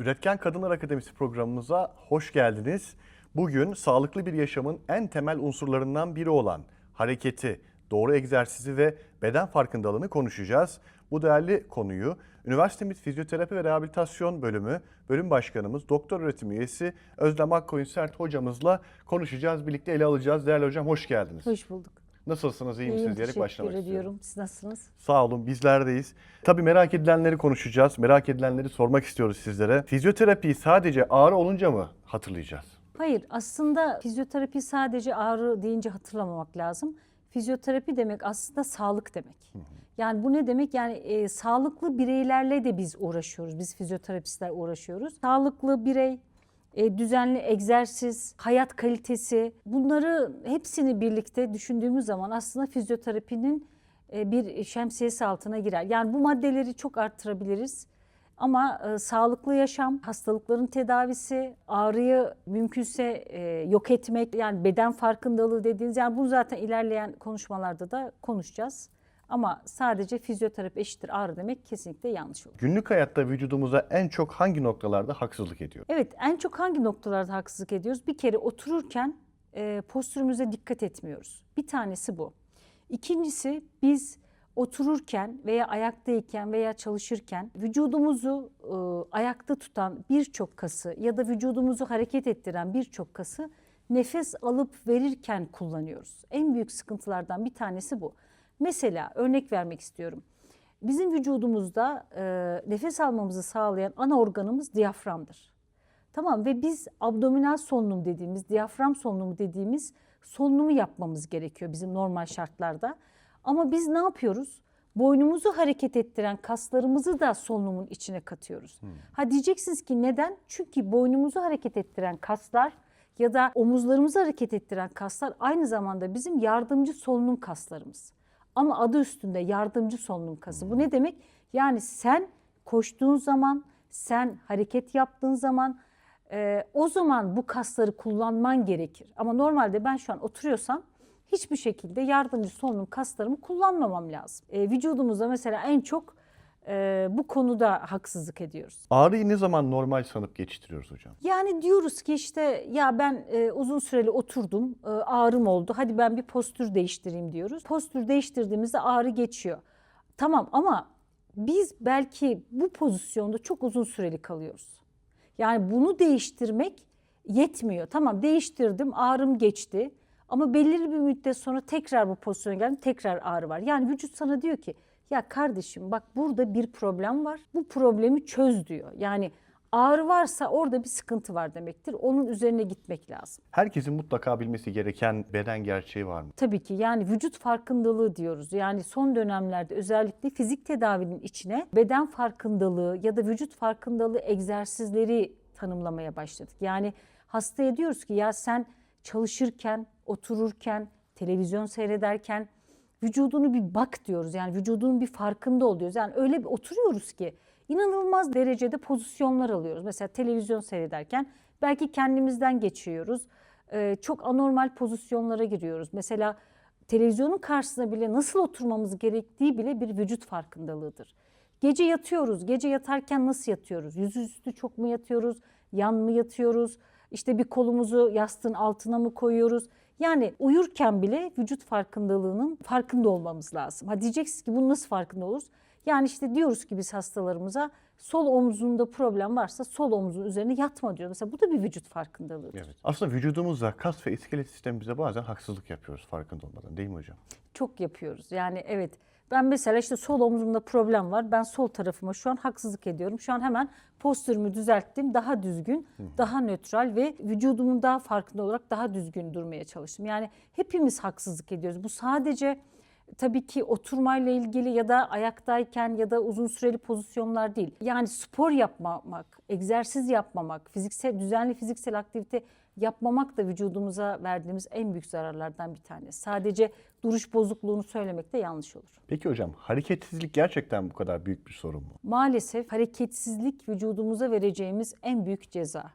Üretken Kadınlar Akademisi programımıza hoş geldiniz. Bugün sağlıklı bir yaşamın en temel unsurlarından biri olan hareketi, doğru egzersizi ve beden farkındalığını konuşacağız. Bu değerli konuyu üniversitemiz Fizyoterapi ve Rehabilitasyon Bölümü Bölüm Başkanımız Doktor Öğretim Üyesi Özlem Akkoyun Sert hocamızla konuşacağız. Birlikte ele alacağız. Değerli hocam hoş geldiniz. Hoş bulduk. Nasılsınız, iyi misiniz diyerek başlamak istiyorum. ediyorum. Siz nasılsınız? Sağ olun bizlerdeyiz. Tabii merak edilenleri konuşacağız. Merak edilenleri sormak istiyoruz sizlere. Fizyoterapiyi sadece ağrı olunca mı hatırlayacağız? Hayır, aslında fizyoterapi sadece ağrı deyince hatırlamamak lazım. Fizyoterapi demek aslında sağlık demek. Yani bu ne demek? Yani e, sağlıklı bireylerle de biz uğraşıyoruz. Biz fizyoterapistler uğraşıyoruz. Sağlıklı birey, e, düzenli egzersiz, hayat kalitesi bunları hepsini birlikte düşündüğümüz zaman aslında fizyoterapinin e, bir şemsiyesi altına girer. Yani bu maddeleri çok arttırabiliriz. Ama e, sağlıklı yaşam, hastalıkların tedavisi, ağrıyı mümkünse e, yok etmek, yani beden farkındalığı dediğiniz, yani bunu zaten ilerleyen konuşmalarda da konuşacağız. Ama sadece fizyoterapi eşittir ağrı demek kesinlikle yanlış olur. Günlük hayatta vücudumuza en çok hangi noktalarda haksızlık ediyor? Evet, en çok hangi noktalarda haksızlık ediyoruz? Bir kere otururken e, postürümüze dikkat etmiyoruz. Bir tanesi bu. İkincisi biz otururken veya ayaktayken veya çalışırken vücudumuzu e, ayakta tutan birçok kası ya da vücudumuzu hareket ettiren birçok kası nefes alıp verirken kullanıyoruz. En büyük sıkıntılardan bir tanesi bu. Mesela örnek vermek istiyorum. Bizim vücudumuzda e, nefes almamızı sağlayan ana organımız diyaframdır. Tamam ve biz abdominal solunum dediğimiz, diyafram solunumu dediğimiz solunumu yapmamız gerekiyor bizim normal şartlarda. Ama biz ne yapıyoruz? Boynumuzu hareket ettiren kaslarımızı da solunumun içine katıyoruz. Ha diyeceksiniz ki neden? Çünkü boynumuzu hareket ettiren kaslar ya da omuzlarımızı hareket ettiren kaslar aynı zamanda bizim yardımcı solunum kaslarımız. Ama adı üstünde yardımcı solunum kası. Bu ne demek? Yani sen koştuğun zaman, sen hareket yaptığın zaman e, o zaman bu kasları kullanman gerekir. Ama normalde ben şu an oturuyorsam hiçbir şekilde yardımcı solunum kaslarımı kullanmamam lazım. E, vücudumuzda mesela en çok e, bu konuda haksızlık ediyoruz. Ağrıyı ne zaman normal sanıp geçiştiriyoruz hocam? Yani diyoruz ki işte ya ben e, uzun süreli oturdum, e, ağrım oldu. Hadi ben bir postür değiştireyim diyoruz. Postür değiştirdiğimizde ağrı geçiyor. Tamam ama biz belki bu pozisyonda çok uzun süreli kalıyoruz. Yani bunu değiştirmek yetmiyor. Tamam değiştirdim, ağrım geçti. Ama belirli bir müddet sonra tekrar bu pozisyona geldim, tekrar ağrı var. Yani vücut sana diyor ki ya kardeşim bak burada bir problem var. Bu problemi çöz diyor. Yani ağrı varsa orada bir sıkıntı var demektir. Onun üzerine gitmek lazım. Herkesin mutlaka bilmesi gereken beden gerçeği var mı? Tabii ki yani vücut farkındalığı diyoruz. Yani son dönemlerde özellikle fizik tedavinin içine beden farkındalığı ya da vücut farkındalığı egzersizleri tanımlamaya başladık. Yani hastaya diyoruz ki ya sen çalışırken, otururken, televizyon seyrederken vücudunu bir bak diyoruz. Yani vücudunun bir farkında oluyoruz. Yani öyle bir oturuyoruz ki inanılmaz derecede pozisyonlar alıyoruz. Mesela televizyon seyrederken belki kendimizden geçiyoruz. Ee, çok anormal pozisyonlara giriyoruz. Mesela televizyonun karşısına bile nasıl oturmamız gerektiği bile bir vücut farkındalığıdır. Gece yatıyoruz. Gece yatarken nasıl yatıyoruz? Yüzüstü çok mu yatıyoruz? Yan mı yatıyoruz? İşte bir kolumuzu yastığın altına mı koyuyoruz? Yani uyurken bile vücut farkındalığının farkında olmamız lazım. Ha diyeceksiniz ki bunu nasıl farkında oluruz? Yani işte diyoruz ki biz hastalarımıza sol omzunda problem varsa sol omzun üzerine yatma diyor. Mesela bu da bir vücut farkındalığıdır. Evet. Aslında vücudumuzla kas ve iskelet sistemimize bazen haksızlık yapıyoruz farkında olmadan değil mi hocam? Çok yapıyoruz. Yani evet ben mesela işte sol omzumda problem var. Ben sol tarafıma şu an haksızlık ediyorum. Şu an hemen postürümü düzelttim. Daha düzgün, daha nötral ve vücudumun daha farkında olarak daha düzgün durmaya çalıştım. Yani hepimiz haksızlık ediyoruz. Bu sadece tabii ki oturmayla ilgili ya da ayaktayken ya da uzun süreli pozisyonlar değil. Yani spor yapmamak, egzersiz yapmamak, fiziksel düzenli fiziksel aktivite yapmamak da vücudumuza verdiğimiz en büyük zararlardan bir tanesi. Sadece duruş bozukluğunu söylemek de yanlış olur. Peki hocam hareketsizlik gerçekten bu kadar büyük bir sorun mu? Maalesef hareketsizlik vücudumuza vereceğimiz en büyük ceza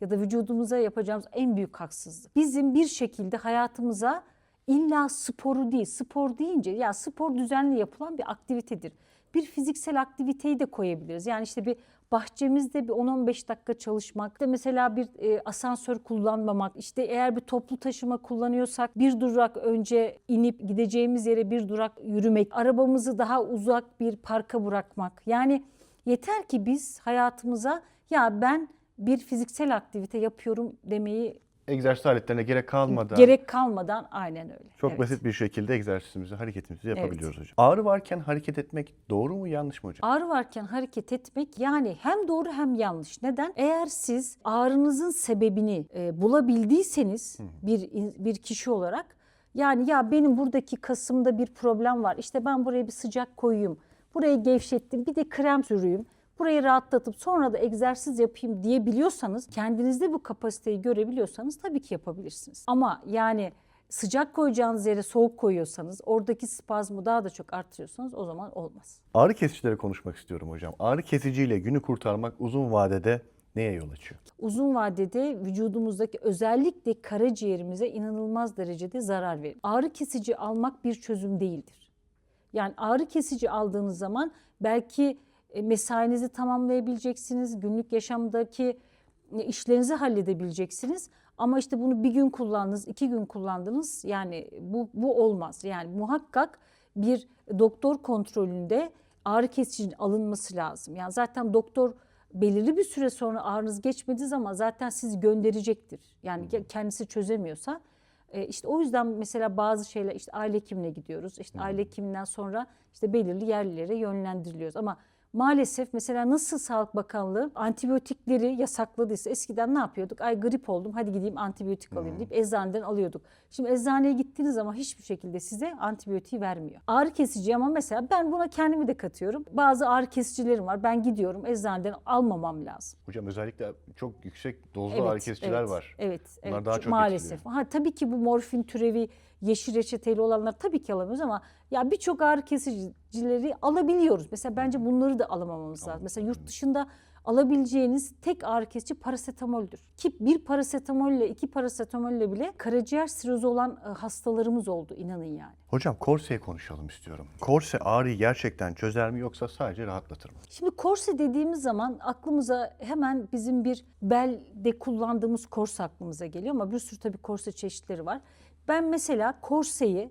ya da vücudumuza yapacağımız en büyük haksızlık. Bizim bir şekilde hayatımıza illa sporu değil, spor deyince ya spor düzenli yapılan bir aktivitedir. Bir fiziksel aktiviteyi de koyabiliriz. Yani işte bir bahçemizde bir 10-15 dakika çalışmak, işte mesela bir e, asansör kullanmamak, işte eğer bir toplu taşıma kullanıyorsak bir durak önce inip gideceğimiz yere bir durak yürümek, arabamızı daha uzak bir parka bırakmak. Yani yeter ki biz hayatımıza ya ben bir fiziksel aktivite yapıyorum demeyi Egzersiz aletlerine gerek kalmadan gerek kalmadan aynen öyle. çok Evet. basit bir şekilde egzersizimizi, hareketimizi yapabiliyoruz hocam. Ağrı varken hareket etmek doğru mu yanlış mı hocam? Ağrı varken hareket etmek yani hem doğru hem yanlış. Neden? Eğer siz ağrınızın sebebini e, bulabildiyseniz bir in- bir kişi olarak yani ya benim buradaki kasımda bir problem var. İşte ben buraya bir sıcak koyayım. Burayı gevşettim. Bir de krem süreyim. Burayı rahatlatıp sonra da egzersiz yapayım diyebiliyorsanız, kendinizde bu kapasiteyi görebiliyorsanız tabii ki yapabilirsiniz. Ama yani sıcak koyacağınız yere soğuk koyuyorsanız, oradaki spazmı daha da çok artırıyorsanız o zaman olmaz. Ağrı kesicilere konuşmak istiyorum hocam. Ağrı kesiciyle günü kurtarmak uzun vadede neye yol açıyor? uzun vadede vücudumuzdaki özellikle karaciğerimize inanılmaz derecede zarar verir. Ağrı kesici almak bir çözüm değildir. Yani ağrı kesici aldığınız zaman belki mesainizi tamamlayabileceksiniz, günlük yaşamdaki e, işlerinizi halledebileceksiniz. Ama işte bunu bir gün kullandınız, iki gün kullandınız yani bu, bu olmaz. Yani muhakkak bir doktor kontrolünde ağrı kesicinin alınması lazım. Yani zaten doktor belirli bir süre sonra ağrınız geçmediği zaman zaten sizi gönderecektir. Yani ya kendisi çözemiyorsa e, işte o yüzden mesela bazı şeyler işte aile hekimine gidiyoruz. İşte aile hekiminden sonra işte belirli yerlere yönlendiriliyoruz. Ama maalesef mesela nasıl Sağlık Bakanlığı antibiyotikleri yasakladıysa eskiden ne yapıyorduk? Ay grip oldum hadi gideyim antibiyotik alayım deyip eczaneden alıyorduk. Şimdi eczaneye gittiğiniz zaman hiçbir şekilde size antibiyotiği vermiyor. Ağrı kesici ama mesela ben buna kendimi de katıyorum. Bazı ağrı kesicilerim var. Ben gidiyorum eczaneden almamam lazım. Hocam özellikle çok yüksek dozlu Evet, ağrı kesiciler evet, var. Evet, Bunlar evet. daha Çok- maalesef. Ha tabii ki bu morfin türevi yeşil reçeteli olanlar tabii ki alamıyoruz ama ya birçok ağrı kesicileri alabiliyoruz. Mesela bence bunları da alamamamız lazım. Mesela yurt dışında alabileceğiniz tek ağrı kesici parasetamoldür. Ki bir parasetamolle, iki parasetamolle bile karaciğer sirozu olan e, hastalarımız oldu inanın yani. Hocam korseyi konuşalım istiyorum. Korse ağrıyı gerçekten çözer mi yoksa sadece rahatlatır mı? Şimdi korse dediğimiz zaman aklımıza hemen bizim bir belde kullandığımız korse aklımıza geliyor ama bir sürü tabii korse çeşitleri var. Ben mesela korseyi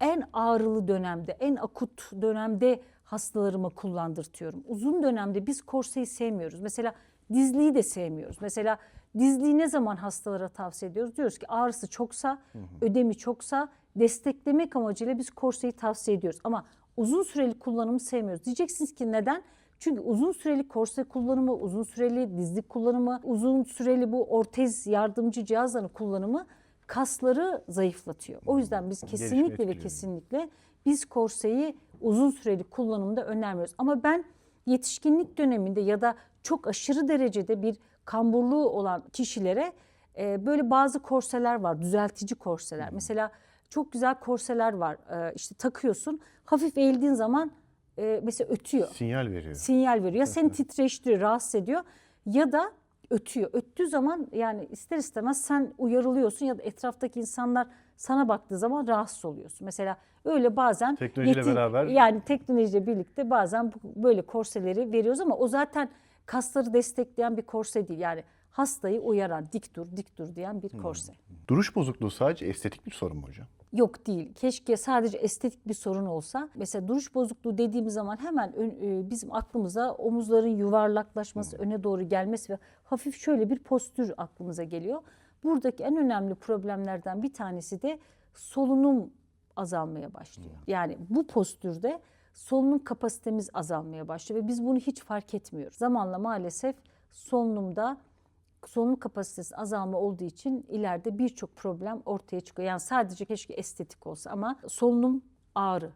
en ağrılı dönemde, en akut dönemde hastalarıma kullandırtıyorum. Uzun dönemde biz korseyi sevmiyoruz. Mesela dizliği de sevmiyoruz. Mesela dizliği ne zaman hastalara tavsiye ediyoruz? Diyoruz ki ağrısı çoksa, ödemi çoksa desteklemek amacıyla biz korseyi tavsiye ediyoruz. Ama uzun süreli kullanımı sevmiyoruz. Diyeceksiniz ki neden? Çünkü uzun süreli korse kullanımı, uzun süreli dizlik kullanımı, uzun süreli bu ortez yardımcı cihazların kullanımı kasları zayıflatıyor. O yüzden biz kesinlikle ve etkiliyor. kesinlikle biz korseyi uzun süreli kullanımda önermiyoruz. Ama ben yetişkinlik döneminde ya da çok aşırı derecede bir kamburluğu olan kişilere e, böyle bazı korseler var, düzeltici korseler. Mesela çok güzel korseler var. E, işte takıyorsun, hafif eğildiğin zaman e, mesela ötüyor Sinyal veriyor. sinyal veriyor. Ya seni titreştiriyor, rahatsız ediyor ya da ötüyor. Öttüğü zaman yani ister istemez sen uyarılıyorsun ya da etraftaki insanlar sana baktığı zaman rahatsız oluyorsun. Mesela öyle bazen Teknolojiyle beraber- yani teknolojiyle birlikte bazen böyle korseleri veriyoruz ama o zaten kasları destekleyen bir korse değil. Yani hastayı uyaran, dik dur, dik dur diyen bir korse. Duruş bozukluğu sadece estetik bir sorun mu hocam? Yok değil. Keşke sadece estetik bir sorun olsa. Mesela duruş bozukluğu dediğimiz zaman hemen ön- e, bizim aklımıza omuzların yuvarlaklaşması, öne doğru gelmesi ve hafif şöyle bir postür aklımıza geliyor. Buradaki en önemli problemlerden bir tanesi de solunum azalmaya başlıyor. Yani bu postürde solunum kapasitemiz azalmaya başlıyor ve biz bunu hiç fark etmiyoruz. Zamanla maalesef solunumda solunum kapasitesi azalma olduğu için ileride birçok problem ortaya çıkıyor. Yani sadece keşke estetik olsa ama solunum ağrı.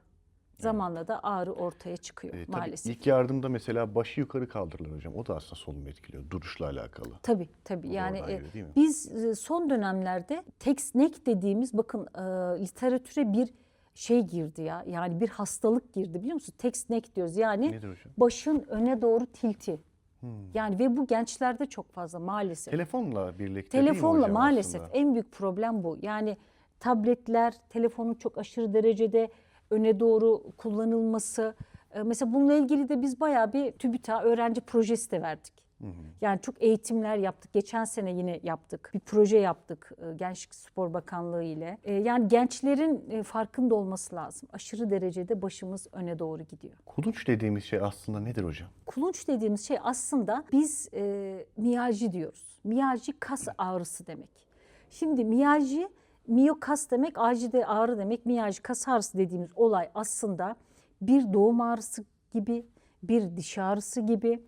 Zamanla da ağrı ortaya çıkıyor Ee, tabii maalesef. ilk yardımda mesela başı yukarı kaldırılır hocam. O da aslında solunumu etkiliyor. Duruşla alakalı. Tabii tabii. Yani e, mi? biz e, son dönemlerde text-neck dediğimiz bakın e, literatüre bir şey girdi ya. Yani bir hastalık girdi biliyor musun? Text-neck diyoruz. Yani başın öne doğru tilti. Hmm. Yani ve bu gençlerde çok fazla maalesef. Telefonla birlikte değil mi Telefonla maalesef aslında? en büyük problem bu. Yani tabletler, telefonun çok aşırı derecede öne doğru kullanılması, E, Mesela bununla ilgili de biz bayağı bir TÜBİTAK öğrenci projesi de verdik. Yani çok eğitimler yaptık. Geçen sene yine yaptık. Bir proje yaptık e, Gençlik Spor Bakanlığı ile. E, Yani gençlerin e, farkında olması lazım. Aşırı derecede başımız öne doğru gidiyor. Kulunç dediğimiz şey aslında nedir hocam? Kulunç dediğimiz şey aslında biz e, miyajı diyoruz. Miyajı kas ağrısı demek. Şimdi miyajı, miyokas demek, acide ağrı demek. Miyajı kas ağrısı dediğimiz olay aslında bir doğum ağrısı gibi, bir diş ağrısı gibi,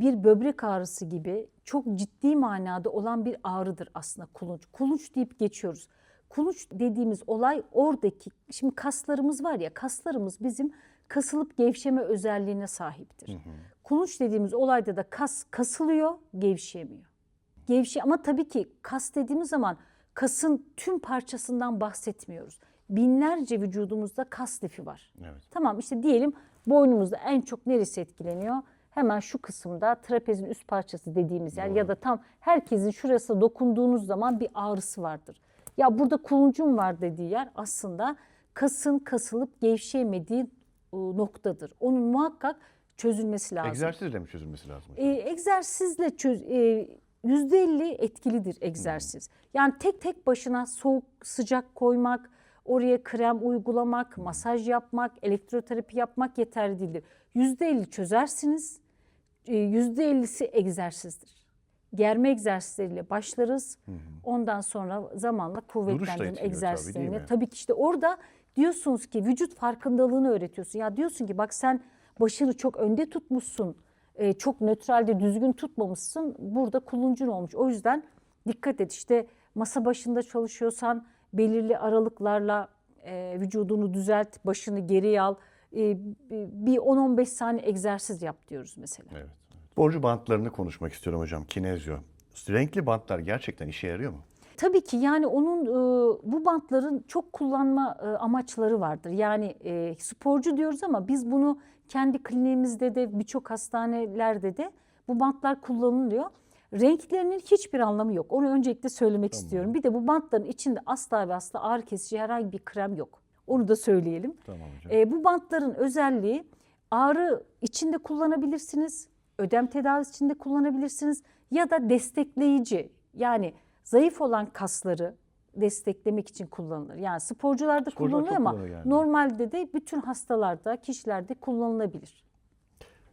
bir böbrek ağrısı gibi çok ciddi manada olan bir ağrıdır aslında kulunç. Kulunç deyip geçiyoruz. Kulunç dediğimiz olay oradaki, şimdi kaslarımız var ya kaslarımız bizim kasılıp gevşeme özelliğine sahiptir. Kulunç dediğimiz olayda da kas kasılıyor, gevşeyemiyor. Gevşe ama tabii ki kas dediğimiz zaman kasın tüm parçasından bahsetmiyoruz. Binlerce vücudumuzda kas lifi var. Evet. Tamam işte diyelim boynumuzda en çok neresi etkileniyor? Hemen şu kısımda trapezin üst parçası dediğimiz yer ya da tam herkesin şurası dokunduğunuz zaman bir ağrısı vardır. Ya burada kuluncum var dediği yer aslında kasın kasılıp gevşeyemediği e, noktadır. Onun muhakkak çözülmesi lazım. Egzersizle mi çözülmesi lazım hocam? E, egzersizle çöz, e, %50 etkilidir egzersiz. Yani tek tek başına soğuk sıcak koymak, oraya krem uygulamak, masaj yapmak, elektroterapi yapmak yeterli değildir. %50 çözersiniz, %50'si egzersizdir. Germe egzersizleriyle başlarız. Ondan sonra zamanla kuvvetlendirme tabii, egzersizlerine. mi? Tabii ki işte orada diyorsunuz ki vücut farkındalığını öğretiyorsun. Ya diyorsun ki bak sen başını çok önde tutmuşsun. e, çok nötralde düzgün tutmamışsın. Burada kuluncun olmuş. O yüzden dikkat et. İşte masa başında çalışıyorsan belirli aralıklarla e, vücudunu düzelt, başını geriye al. E, bir 10-15 saniye egzersiz yap diyoruz mesela. Evet. evet. Borcu bantlarını konuşmak istiyorum hocam. Kinezyo. Renkli bantlar gerçekten işe yarıyor mu? Tabii ki yani onun e, bu bantların çok kullanma e, amaçları vardır. Yani e, sporcu diyoruz ama biz bunu kendi kliniğimizde de birçok hastanelerde de bu bantlar kullanılıyor. Renklerinin hiçbir anlamı yok. Onu öncelikle söylemek istiyorum. Bir de bu bantların içinde asla ve asla ağrı kesici herhangi bir krem yok. Onu da söyleyelim. Tamam hocam. E, bu bantların özelliği ağrı içinde kullanabilirsiniz, ödem tedavisi içinde kullanabilirsiniz ya da destekleyici yani zayıf olan kasları desteklemek için kullanılır. Yani sporcularda Sporcular kullanılıyor ama yani. normalde de bütün hastalarda, kişilerde kullanılabilir.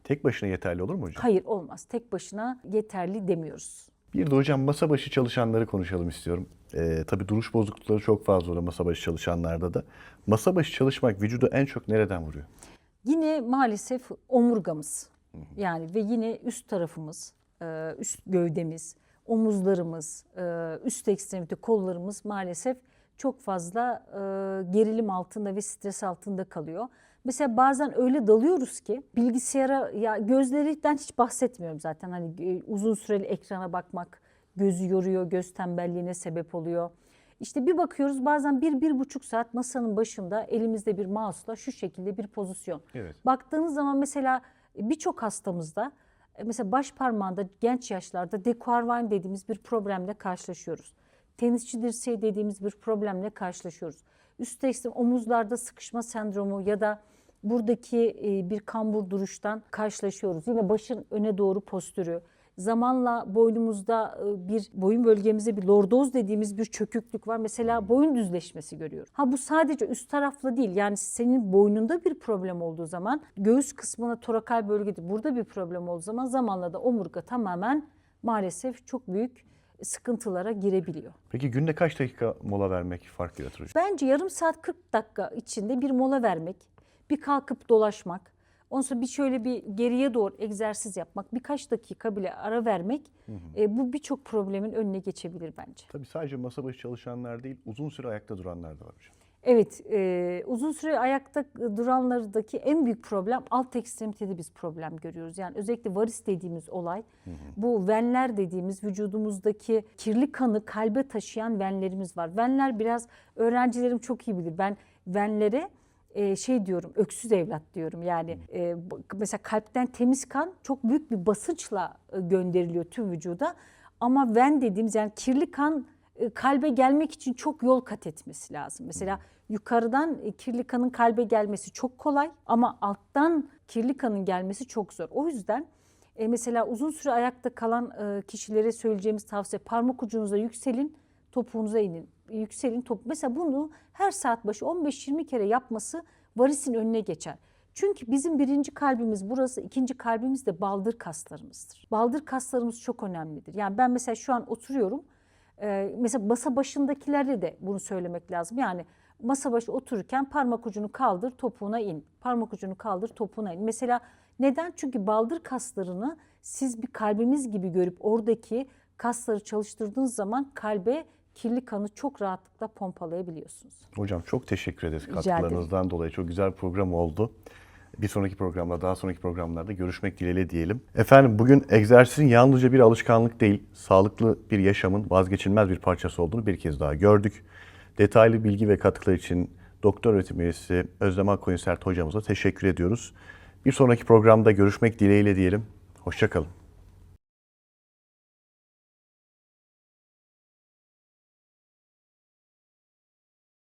Tek başına yeterli olur mu hocam? Hayır olmaz. Tek başına yeterli demiyoruz. Bir de hocam masa başı çalışanları konuşalım istiyorum. Ee, tabii duruş bozuklukları çok fazla oluyor masa başı çalışanlarda da. Masa başı çalışmak vücudu en çok nereden vuruyor? Yine maalesef omurgamız yani ve yine üst tarafımız, e, üst gövdemiz, omuzlarımız, e, üst ekstremite kollarımız maalesef çok fazla e, gerilim altında ve stres altında kalıyor. Mesela bazen öyle dalıyoruz ki bilgisayara ya gözlerden hiç bahsetmiyorum zaten hani e, uzun süreli ekrana bakmak gözü yoruyor, göz tembelliğine sebep oluyor. İşte bir bakıyoruz bazen bir, bir buçuk saat masanın başında elimizde bir mouse'la şu şekilde bir pozisyon. Evet. Baktığınız zaman mesela birçok hastamızda e, mesela baş parmağında genç yaşlarda dekuarvine dediğimiz bir problemle karşılaşıyoruz. Tenisçi dirseği dediğimiz bir problemle karşılaşıyoruz. Üst ekstrem omuzlarda sıkışma sendromu ya da buradaki e, bir kambur duruştan karşılaşıyoruz. Yine başın öne doğru postürü, zamanla boynumuzda e, bir boyun bölgemizde bir lordoz dediğimiz bir çöküklük var. Mesela boyun düzleşmesi görüyoruz. Ha bu sadece üst tarafla değil. Yani senin boynunda bir problem olduğu zaman göğüs kısmına torakal bölgede burada bir problem olduğu zaman zamanla da omurga tamamen maalesef çok büyük sıkıntılara girebiliyor. Peki günde kaç dakika mola vermek fark yaratır? Bence yarım saat 40 dakika içinde bir mola vermek, bir kalkıp dolaşmak, ondan sonra bir şöyle bir geriye doğru egzersiz yapmak, birkaç dakika bile ara vermek e, bu birçok problemin önüne geçebilir bence. Tabii sadece masa başı çalışanlar değil, uzun süre ayakta duranlar da var hocam. Evet, e, uzun süre ayakta duranlardaki en büyük problem alt ekstremitede biz problem görüyoruz. Yani özellikle varis dediğimiz olay, bu venler dediğimiz vücudumuzdaki kirli kanı kalbe taşıyan venlerimiz var. Venler biraz öğrencilerim çok iyi bilir. Ben venlere e, şey diyorum, öksüz evlat diyorum. Yani e, mesela kalpten temiz kan çok büyük bir basınçla e, gönderiliyor tüm vücuda. Ama ven dediğimiz yani kirli kan e, kalbe gelmek için çok yol kat etmesi lazım. Mesela yukarıdan e, kirli kanın kalbe gelmesi çok kolay ama alttan kirli kanın gelmesi çok zor. O yüzden e, mesela uzun süre ayakta kalan e, kişilere söyleyeceğimiz tavsiye parmak ucunuza yükselin, topuğunuza inin. Yükselin, top. Mesela bunu her saat başı 15-20 kere yapması varisin önüne geçer. Çünkü bizim birinci kalbimiz burası, ikinci kalbimiz de baldır kaslarımızdır. Baldır kaslarımız çok önemlidir. Yani ben mesela şu an oturuyorum. Ee, mesela masa başındakilerde de bunu söylemek lazım. Yani masa başı otururken parmak ucunu kaldır, topuğuna in. Parmak ucunu kaldır, topuğuna in. Mesela neden? Çünkü baldır kaslarını siz bir kalbimiz gibi görüp oradaki kasları çalıştırdığınız zaman kalbe kirli kanı çok rahatlıkla pompalayabiliyorsunuz. Hocam çok teşekkür ederiz Rica ederim. katkılarınızdan dolayı. Çok güzel program oldu. Bir sonraki programda, daha sonraki programlarda görüşmek dileğiyle diyelim. Efendim bugün egzersizin yalnızca bir alışkanlık değil, sağlıklı bir yaşamın vazgeçilmez bir parçası olduğunu bir kez daha gördük. Detaylı bilgi ve katkılar için doktor öğretim üyesi Özlem Akkoyun Sert hocamıza teşekkür ediyoruz. Bir sonraki programda görüşmek dileğiyle diyelim. Hoşçakalın.